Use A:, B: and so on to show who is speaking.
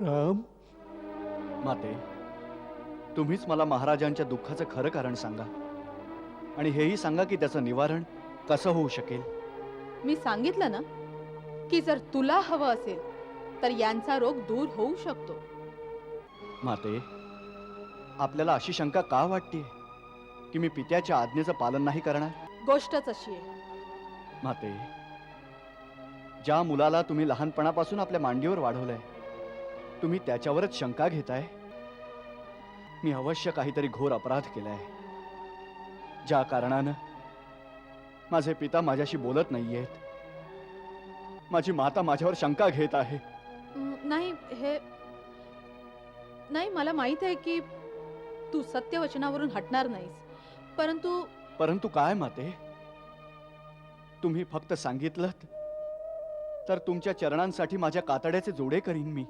A: राम.
B: माते तुम्हीच मला महाराजांच्या दुःखाचं खरं कारण सांगा. आणि हेही सांगा की त्याचं निवारण कसं होऊ शकेल?
C: मी सांगितलं ना की जर तुला हवं असेल तर यांचा रोग दूर होऊ शकतो.
B: माते आपल्याला अशी शंका का वाटते की मी पित्याच्या आज्ञेचं पालन नाही करणार?
C: गोष्टच अशी आहे.
B: माते ज्या मुलाला तुम्ही लहानपणापासून आपल्या मांडीवर वाढवलंय तुम्ही त्याच्यावरच शंका घेताय? मी अवश्य काहीतरी घोर अपराध केलाय. ज्या कारणानं माझे पिता माझ्याशी बोलत नाहीयेत. माझी माता माझ्यावर शंका घेत आहे.
C: नाही हे नाही मला माहीत आहे की तू सत्यवचनावरून हटणार नाहीस. परंतु
B: परंतु काय माते? तुम्ही फक्त सांगितलं तर तुमच्या चरणांसाठी माझ्या कातड्याचे जोडे करीन मी.